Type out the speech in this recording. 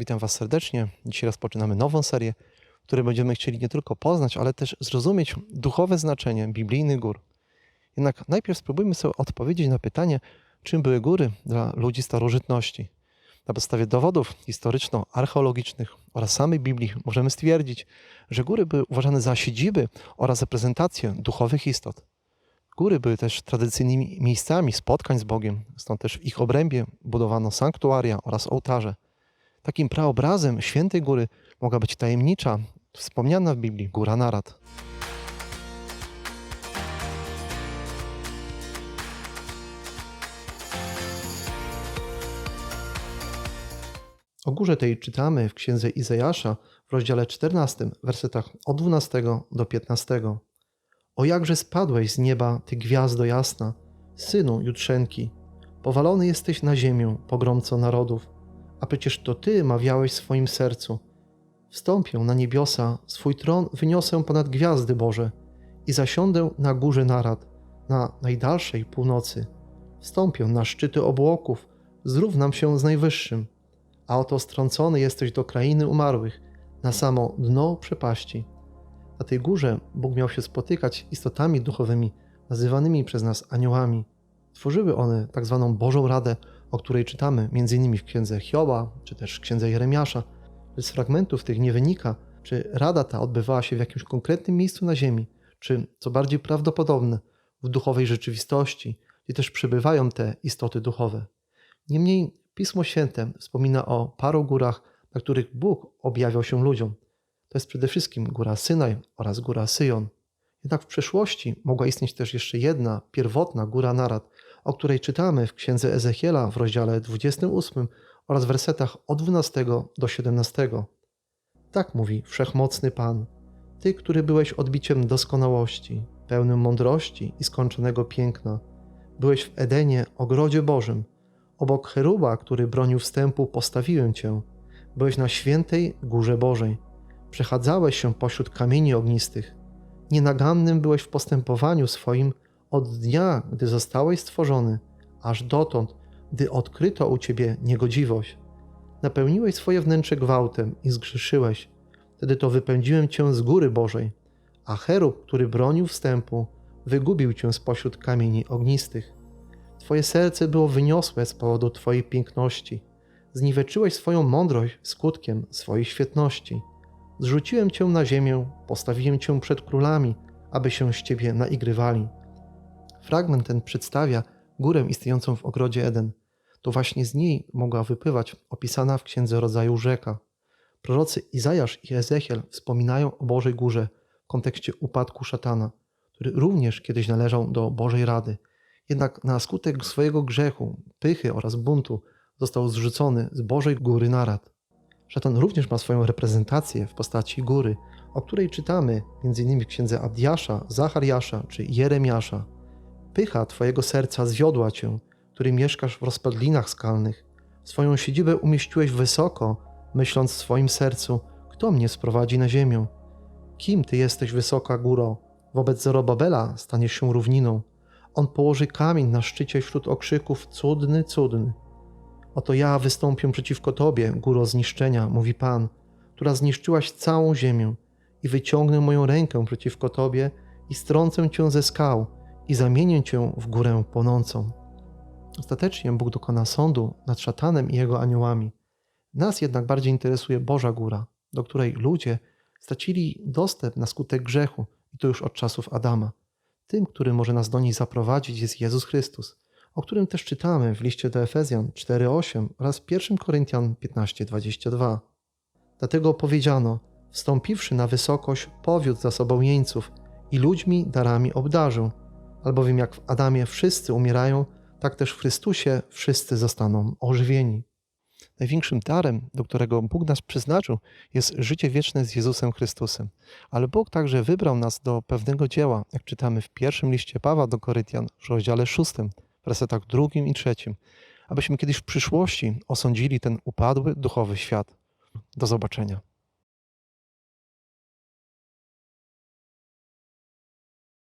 Witam Was serdecznie. Dzisiaj rozpoczynamy nową serię, w której będziemy chcieli nie tylko poznać, ale też zrozumieć duchowe znaczenie biblijnych gór. Jednak najpierw spróbujmy sobie odpowiedzieć na pytanie, czym były góry dla ludzi starożytności. Na podstawie dowodów historyczno-archeologicznych oraz samej Biblii możemy stwierdzić, że góry były uważane za siedziby oraz reprezentacje duchowych istot. Góry były też tradycyjnymi miejscami spotkań z Bogiem, stąd też w ich obrębie budowano sanktuaria oraz ołtarze. Takim praobrazem świętej góry mogła być tajemnicza, wspomniana w Biblii góra Narad. O górze tej czytamy w księdze Izajasza w rozdziale 14, wersetach od 12 do 15. O jakże spadłeś z nieba, ty gwiazdo jasna, synu Jutrzenki, powalony jesteś na ziemię, pogromco narodów, a przecież to ty mawiałeś w swoim sercu. Wstąpię na niebiosa, swój tron wyniosę ponad gwiazdy Boże i zasiądę na górze narad, na najdalszej północy. Wstąpię na szczyty obłoków, zrównam się z najwyższym, a oto strącony jesteś do krainy umarłych, na samo dno przepaści. Na tej górze Bóg miał się spotykać istotami duchowymi, nazywanymi przez nas aniołami. Tworzyły one tak zwaną Bożą Radę, o której czytamy m.in. w księdze Hioba, czy też w księdze Jeremiasza. Z fragmentów tych nie wynika, czy rada ta odbywała się w jakimś konkretnym miejscu na ziemi, czy, co bardziej prawdopodobne, w duchowej rzeczywistości, gdzie też przebywają te istoty duchowe. Niemniej Pismo Święte wspomina o paru górach, na których Bóg objawiał się ludziom. To jest przede wszystkim góra Synaj oraz góra Syjon. Jednak w przeszłości mogła istnieć też jeszcze jedna, pierwotna góra Narad, o której czytamy w księdze Ezechiela w rozdziale 28 oraz wersetach od 12 do 17. Tak mówi wszechmocny Pan, Ty, który byłeś odbiciem doskonałości, pełnym mądrości i skończonego piękna, byłeś w Edenie, ogrodzie Bożym, obok cheruba, który bronił wstępu, postawiłem Cię. Byłeś na świętej górze Bożej. Przechadzałeś się pośród kamieni ognistych. Nienagannym byłeś w postępowaniu swoim od dnia, gdy zostałeś stworzony, aż dotąd, gdy odkryto u ciebie niegodziwość. Napełniłeś swoje wnętrze gwałtem i zgrzeszyłeś. Wtedy to wypędziłem cię z góry Bożej, a cherub, który bronił wstępu, wygubił cię spośród kamieni ognistych. Twoje serce było wyniosłe z powodu Twojej piękności. Zniweczyłeś swoją mądrość skutkiem swojej świetności. Zrzuciłem Cię na ziemię, postawiłem Cię przed królami, aby się z Ciebie naigrywali. Fragment ten przedstawia górę istniejącą w ogrodzie Eden. To właśnie z niej mogła wypływać opisana w Księdze Rodzaju rzeka. Prorocy Izajasz i Ezechiel wspominają o Bożej Górze w kontekście upadku szatana, który również kiedyś należał do Bożej Rady. Jednak na skutek swojego grzechu, pychy oraz buntu został zrzucony z Bożej Góry Narad. Szatan również ma swoją reprezentację w postaci góry, o której czytamy m.in. w księdze Adiasza, Zachariasza czy Jeremiasza. Pycha Twojego serca zwiodła Cię, który mieszkasz w rozpadlinach skalnych. Swoją siedzibę umieściłeś wysoko, myśląc w swoim sercu, kto mnie sprowadzi na ziemię? Kim Ty jesteś wysoka góro? Wobec Zorobabela staniesz się równiną. On położy kamień na szczycie wśród okrzyków cudny, cudny. Oto ja wystąpię przeciwko Tobie, góro zniszczenia, mówi Pan, która zniszczyłaś całą ziemię i wyciągnę moją rękę przeciwko Tobie i strącę Cię ze skał i zamienię Cię w górę płonącą. Ostatecznie Bóg dokona sądu nad szatanem i jego aniołami. Nas jednak bardziej interesuje Boża Góra, do której ludzie stracili dostęp na skutek grzechu i to już od czasów Adama. Tym, który może nas do niej zaprowadzić, jest Jezus Chrystus, o którym też czytamy w liście do Efezjan 4:8 oraz 1 Koryntian 15:22. Dlatego powiedziano: Wstąpiwszy na wysokość, powiódł za sobą jeńców i ludźmi darami obdarzył. Albowiem jak w Adamie wszyscy umierają, tak też w Chrystusie wszyscy zostaną ożywieni. Największym darem, do którego Bóg nas przeznaczył, jest życie wieczne z Jezusem Chrystusem. Ale Bóg także wybrał nas do pewnego dzieła, jak czytamy w pierwszym liście Pawła do Korytian, w rozdziale szóstym, w wersetach drugim i trzecim, abyśmy kiedyś w przyszłości osądzili ten upadły duchowy świat. Do zobaczenia.